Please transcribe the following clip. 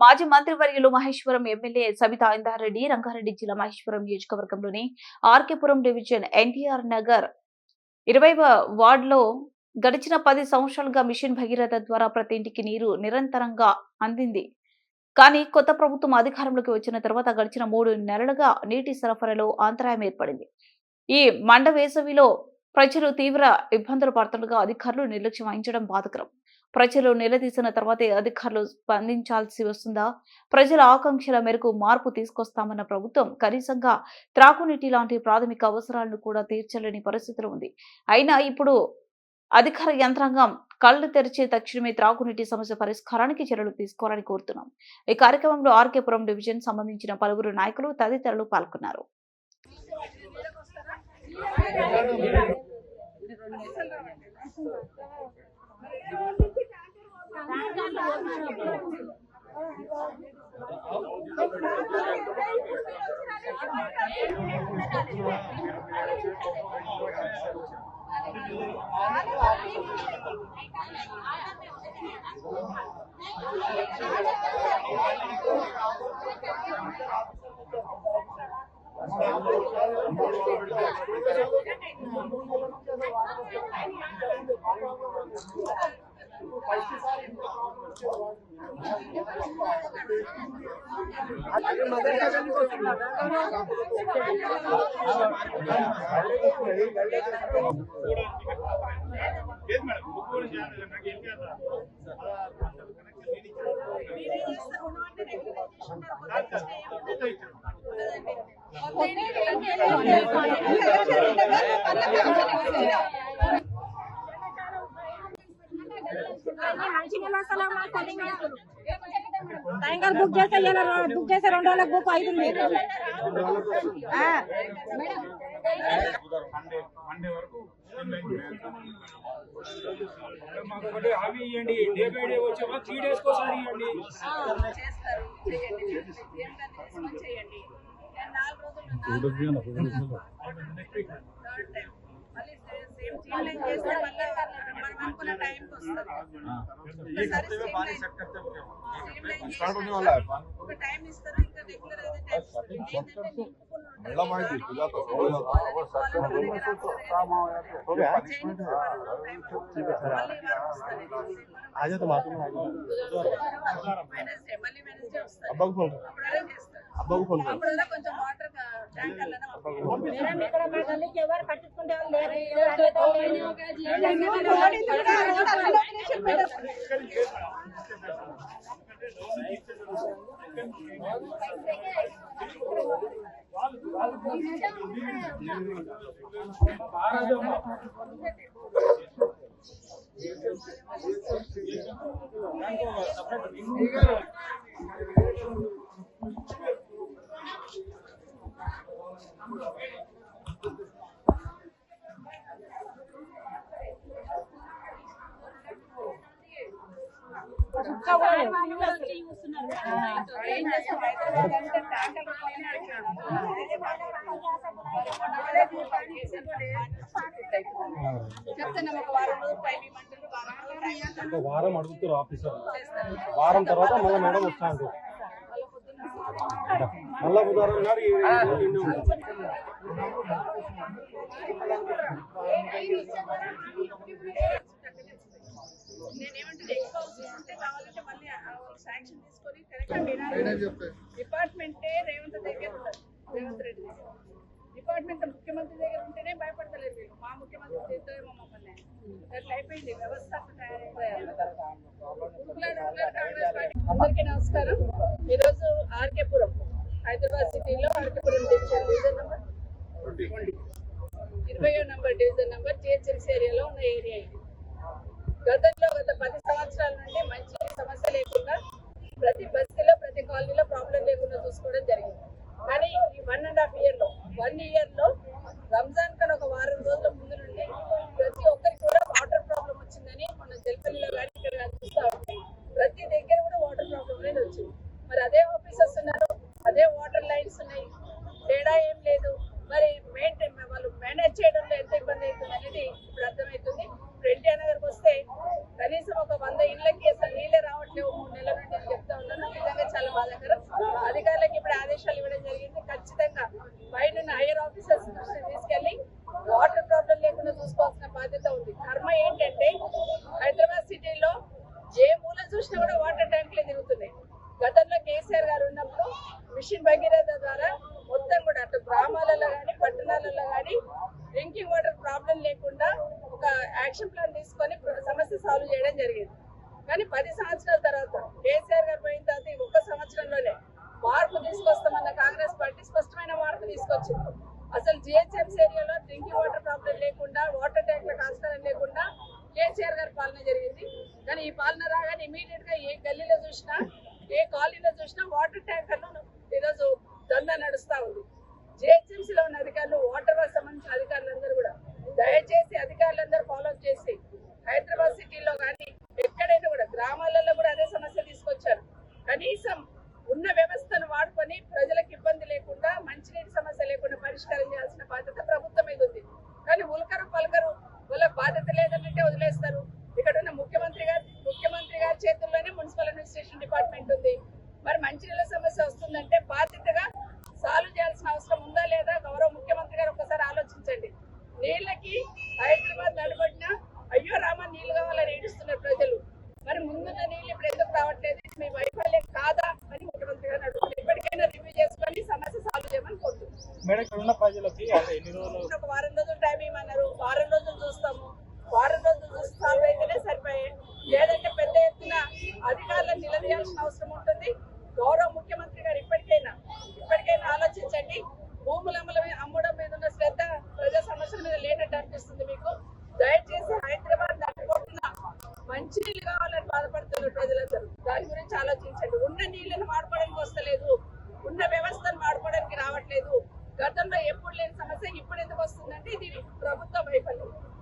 మాజీ మంత్రివర్యులు మహేశ్వరం ఎమ్మెల్యే సబితా ఇందారెడ్డి రంగారెడ్డి జిల్లా మహేశ్వరం నియోజకవర్గంలోని ఆర్కేపురం డివిజన్ ఎన్టీఆర్ నగర్ ఇరవైవ వార్డులో గడిచిన పది సంవత్సరాలుగా మిషన్ భగీరథ ద్వారా ప్రతి ఇంటికి నీరు నిరంతరంగా అందింది. కానీ కొత్త ప్రభుత్వం అధికారంలోకి వచ్చిన తర్వాత గడిచిన మూడు నెలలుగా నీటి సరఫరాలో అంతరాయం ఏర్పడింది. ఈ మండ వేసవిలో ప్రజలు తీవ్ర ఇబ్బందులు పడుతుండగా అధికారులు నిర్లక్ష్యం వహించడం బాధకరం. ప్రజలు నిలదీసిన తర్వాతే అధికారులు స్పందించాల్సి వస్తుందా? ప్రజల ఆకాంక్షల మేరకు మార్పు తీసుకొస్తామన్న ప్రభుత్వం కనీసంగా త్రాగునీటి లాంటి ప్రాథమిక అవసరాలను కూడా తీర్చలేని పరిస్థితులు ఉంది. అయినా ఇప్పుడు అధికార యంత్రాంగం కళ్ళు తెరిచి తక్షణమే త్రాగునీటి సమస్య పరిష్కారానికి చర్యలు తీసుకోవాలని కోరుతున్నాం. ఈ కార్యక్రమంలో ఆర్కేపురం డివిజన్ సంబంధించిన పలువురు నాయకులు తదితరులు పాల్గొన్నారు. లేదు మేడం బుక్ కూడా చేయాలి నాకు ఏం చేయాలి సాయంకాలం బుక్ చేస్తే ఇలా బుక్ చేస్తే రెండు రోజులకు బుక్ ఐదు ఆ. మండే మండే వరకు మాకు ఒకటి హామీ ఇవ్వండి day by day వచ్చేవా three days కోసారి ఇవ్వండి చేస్తారు చేయండి ఏం దాన్ని రెస్పాండ్ చేయండి నేను నాలుగు రోజులు మళ్ళీ మనం అనుకున్న టైంకి వస్తుంది ఒకసారి stream line చేసినాక ఒక టైం ఇస్తారు ఇంకా రెగ్యులర్ అయితే టైం ఇస్తారు ఏంటంటే మళ్ళా మాహితి ఇలా तो हो जाता है वो सब सब हो गया आ जाओ तो मातूम आ जाओ వెనస్డే మళ్ళీ మేడం ఇక్కడ మా గల్లీకి ఎవరు పట్టించుకుంటే వాళ్ళు లేరు అడిగేటోళ్ళు లేరు. ఏం చేస్తాం హైదరాబాద్ అంటే ట్యాంకర్లు పైన చెప్తాను ఒక వారం రోజులు టైం ఇవ్వమంటారు వారం రోజులు టైం ఇవ్వమంటారు. ఒక వారం అడుగుతారు ఆఫీసర్. వారం తర్వాత మళ్ళీ మేడం వస్తా అంటారు మళ్ళా బుధవారం నాడు నేనేమంటే ఎక్కువ అవసరం ఉంటే కావాలంటే మళ్ళీ శాంక్షన్ తీసుకొని కరెక్ట్ డిపార్ట్మెంటే రేవంత్ దగ్గర ఉంటుంది రేవంత్ రెడ్డి దగ్గర. డిపార్ట్మెంట్ ముఖ్యమంత్రి దగ్గర ఉంటేనే భయపడతలేదు వీళ్ళు. మా ముఖ్యమంత్రి తింటారేమో మమ్మల్ని. అట్లా అయిపోయింది. వ్యవస్థ అట్లా తయారైపోయింది ఉరుకులాడు, ఉరుకులాడు కాంగ్రెస్ పార్టీ. అందరికీ నమస్కారం. ఈరోజు ఆర్కేపురం హైదరాబాద్ సిటీలో ఆర్కేపురం డివిజన్ డివిజన్ ఇరవయో నంబర్ డివిజన్ నెంబర్ జిహెచ్ఎంసీ ఏరియాలో ఉన్న ఏరియా ఇది వంద ఇళ్ళకి అసలు నీళ్ళే రావట్లేవు. మూడు నెలల నుండి నేను చెప్తా ఉన్నాను నిజంగా చాలా బాధాకరం. అధికారులకు ఇప్పుడు ఆదేశాలు ఇవ్వడం జరిగింది. ఖచ్చితంగా బయట ఉన్న హైయర్ ఆఫీసర్స్ తీసుకెళ్ళి వాటర్ ప్రాబ్లం లేకుండా చూసుకోవాల్సిన బాధ్యత ఉంది. కర్మ ఏంటంటే హైదరాబాద్ సిటీలో ఏ మూల చూసినా కూడా వాటర్ ట్యాంక్లే తిరుగుతున్నాయి. గతంలో కేసీఆర్ గారు ఉన్నప్పుడు మిషన్ భగీరథ ద్వారా మొత్తం కూడా అటు గ్రామాలలో కానీ పట్టణాలలో కానీ డ్రింకింగ్ వాటర్ ప్రాబ్లం లేకుండా ఒక యాక్షన్ ప్లాన్ తీసుకొని సమస్య సాల్వ్ చేయడం జరిగింది. కానీ పది సంవత్సరాల తర్వాత కేసీఆర్ గారు పోయిన తర్వాత ఈ ఒక్క సంవత్సరంలోనే మార్పు తీసుకొస్తామన్న కాంగ్రెస్ పార్టీ స్పష్టమైన మార్పు తీసుకొచ్చింది. అసలు జిహెచ్ఎంసీ ఏరియాలో డ్రింకింగ్ వాటర్ ప్రాబ్లం లేకుండా వాటర్ ట్యాంక్ల కాస్కారం లేకుండా కేసీఆర్ గారి పాలన జరిగింది. కానీ ఈ పాలన రాగానే ఇమీడియట్గా ఏ గల్లీలో చూసినా ఏ కాలనీలో చూసినా వాటర్ ట్యాంకర్లు ఈరోజు దందా నడుస్తూ ఉంది. జిహెచ్ఎంసీలో ఉన్న అధికారులు వాటర్ సంబంధించిన అధికారులందరూ కూడా దయచేసి అధికారులందరూ డిపార్ట్మెంట్ ఉంది. మరి మంచినీళ్ళ సమస్య వస్తుందంటే బాధ్యతగా సాల్వ్ చేయాల్సిన అవసరం ఉందా లేదా గౌరవ ముఖ్యమంత్రి గారు ఒకసారి ఆలోచించండి. నీళ్ళకి హైదరాబాద్ నడబడిన అయ్యో రామ నీళ్ళు కావాలని ఏడుస్తున్నారు ప్రజలు. మరి ముందున్న నీళ్ళు ఇప్పుడు ఎందుకు రావట్లేదు? మీ వైఫల్యం కాదా అని ముఖ్యమంత్రి గారు అడుగుతున్నారు. ఇప్పటికైనా రివ్యూ చేసుకొని సమస్య సాల్వ్ చేయమని రోజులు ఒక వారం రోజులు టైం ఇవ్వమన్నారు. వారం రోజులు చూస్తాము. వారం రోజులు చూసి సాల్వ్ అయితేనే సరిపోయాయి లేదంటే అధికారులను నిలదీయాల్సిన అవసరం ఉంటుంది. గౌరవ ముఖ్యమంత్రి గారు ఇప్పటికైనా ఇప్పటికైనా ఆలోచించండి. భూముల అమ్మల మీద- అమ్మడం మీద ఉన్న శ్రద్ధ ప్రజా సమస్యల మీద లేనట్టు అనిపిస్తుంది మీకు. దయచేసి హైదరాబాద్ నడుపుకుంటున్న మంచి నీళ్ళు కావాలని బాధపడుతున్నారు ప్రజలందరూ దాని గురించి ఆలోచించండి. ఉన్న నీళ్ళను వాడుకోవడానికి వస్తలేదు. ఉన్న వ్యవస్థను వాడుకోవడానికి రావట్లేదు. గతంలో ఎప్పుడు లేని సమస్య ఇప్పుడు ఎందుకు వస్తుందంటే ఇది ప్రభుత్వ వైఫల్యం.